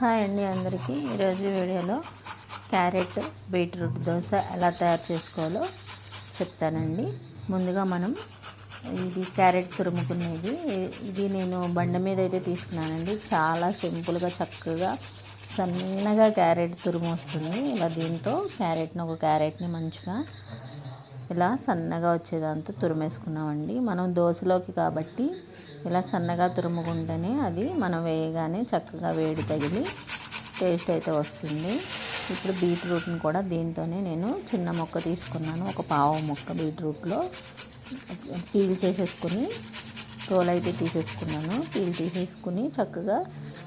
Hi అండి అందరికీ. ఈరోజు వీడియోలో క్యారెట్ బీట్రూట్ దోశ ఎలా తయారు చేసుకోవాలో చెప్తానండి. ముందుగా మనం ఇది క్యారెట్ తురుముకునేది. ఇది నేను బండ మీద అయితే తీసుకున్నానండి. చాలా సింపుల్గా చక్కగా సన్నగా క్యారెట్ తురుము వస్తుంది. ఇలా దీంతో క్యారెట్ని ఒక క్యారెట్ని మంచిగా ఇలా సన్నగా వచ్చేదాంతో తురిమేసుకున్నామండి. మనం దోశలోకి కాబట్టి ఇలా సన్నగా తురుముకుంటేనే అది మనం వేయగానే చక్కగా వేడి తగిలి టేస్ట్ అయితే వస్తుంది. ఇప్పుడు బీట్రూట్ని కూడా దీంతోనే నేను చిన్న మొక్క తీసుకున్నాను. ఒక పావు మొక్క బీట్రూట్లో పీల్ చేసేసుకుని తోలు అయితే తీసేసుకున్నాను. పీల్ తీసేసుకుని చక్కగా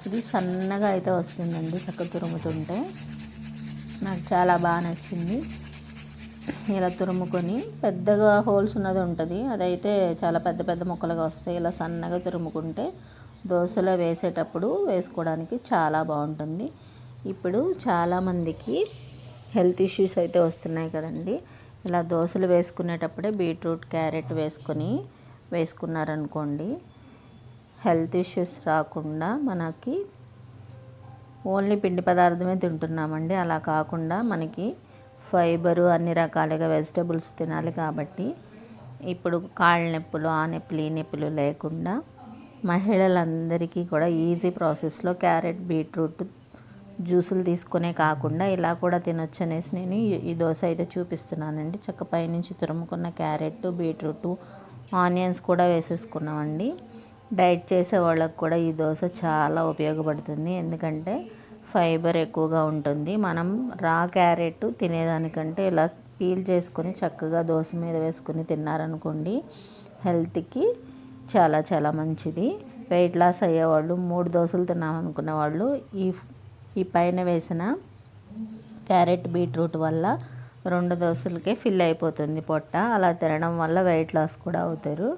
ఇది సన్నగా అయితే వస్తుందండి చక్కగా తురుముతుంటే. నాకు చాలా బాగా నచ్చింది. ఇలా తురుముకొని పెద్దగా హోల్స్ ఉన్నది ఉంటుంది. అదైతే చాలా పెద్ద పెద్ద ముక్కలుగా వస్తాయి. ఇలా సన్నగా తురుముకుంటే దోశలో వేసేటప్పుడు వేసుకోవడానికి చాలా బాగుంటుంది. ఇప్పుడు చాలామందికి హెల్త్ ఇష్యూస్ అయితే వస్తున్నాయి కదండి. ఇలా దోశలు వేసుకునేటప్పుడే బీట్రూట్ క్యారెట్ వేసుకొని వేసుకున్నారనుకోండి హెల్త్ ఇష్యూస్ రాకుండా మనకి ఓన్లీ పిండి పదార్థమే తింటున్నామండి. అలా కాకుండా మనకి ఫైబరు అన్ని రకాలుగా వెజిటబుల్స్ తినాలి కాబట్టి ఇప్పుడు కాళ్ళ నొప్పులు ఆ నొప్పులు ఈ నొప్పులు లేకుండా మహిళలందరికీ కూడా ఈజీ ప్రాసెస్లో క్యారెట్ బీట్రూట్ జ్యూసులు తీసుకునే కాకుండా ఇలా కూడా తినొచ్చు అనేసి నేను ఈ దోశ అయితే చూపిస్తున్నానండి. చక్క పైనుంచి తురుముకున్న క్యారెట్ బీట్రూట్ ఆనియన్స్ కూడా వేసేసుకున్నామండి. డైట్ చేసే వాళ్ళకు కూడా ఈ దోశ చాలా ఉపయోగపడుతుంది. ఎందుకంటే ఫైబర్ ఎక్కువగా ఉంటుంది. మనం రా క్యారెట్ తినేదానికంటే ఇలా పీల్ చేసుకొని చక్కగా దోశ మీద వేసుకొని తిన్నారనుకోండి హెల్త్కి చాలా చాలా మంచిది. వెయిట్ లాస్ అయ్యేవాళ్ళు మూడు దోశలు తిన్నామనుకునే వాళ్ళు ఈ ఈ పైన వేసిన క్యారెట్ బీట్రూట్ వల్ల రెండు దోశలకే ఫిల్ అయిపోతుంది పొట్ట. అలా తినడం వల్ల వెయిట్ లాస్ కూడా అవుతారు.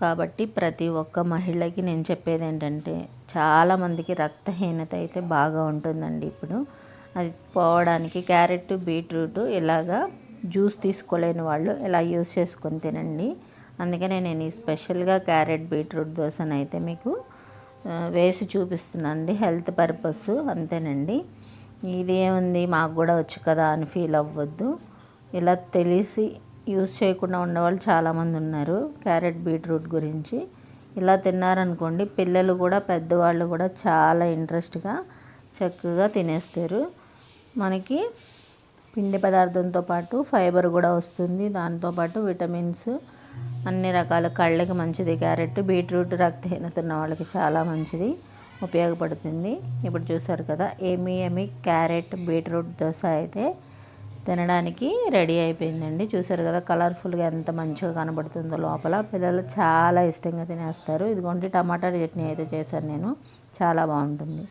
కాబట్టి ప్రతి ఒక్క మహిళకి నేను చెప్పేది ఏంటంటే చాలామందికి రక్తహీనత అయితే బాగా ఉంటుందండి ఇప్పుడు. అది పోవడానికి క్యారెట్ బీట్రూట్ ఇలాగా జ్యూస్ తీసుకోలేని వాళ్ళు ఇలా యూస్ చేసుకొని తినండి. అందుకనే నేను ఈ స్పెషల్గా క్యారెట్ బీట్రూట్ దోశను అయితే మీకు వేసి చూపిస్తున్నానండి. హెల్త్ పర్పస్ అంతేనండి. ఇది ఏముంది మాకు కూడా వచ్చు కదా అని ఫీల్ అవ్వద్దు. ఇలా తెలిసి యూస్ చేయకుండా ఉండేవాళ్ళు చాలామంది ఉన్నారు క్యారెట్ బీట్రూట్ గురించి. ఇలా తిన్నారనుకోండి పిల్లలు కూడా పెద్దవాళ్ళు కూడా చాలా ఇంట్రెస్ట్గా చక్కగా తినేస్తారు. మనకి పిండి పదార్థంతో పాటు ఫైబర్ కూడా వస్తుంది. దాంతోపాటు విటమిన్స్ అన్ని రకాల కళ్ళకి మంచిది. క్యారెట్ బీట్రూట్ రక్తహీనత ఉన్న వాళ్ళకి చాలా మంచిది ఉపయోగపడుతుంది. ఇప్పుడు చూసారు కదా ఏమి ఏమి క్యారెట్ బీట్రూట్ దోశ అయితే తినడానికి రెడీ అయిపోయిందండి. చూసారు కదా కలర్ఫుల్గా ఎంత మంచిగా కనబడుతుందో లోపల. పిల్లలు చాలా ఇష్టంగా తినేస్తారు. ఇదిగోండి టమాటా చట్నీ అయితే చేశాను నేను. చాలా బాగుంటుంది.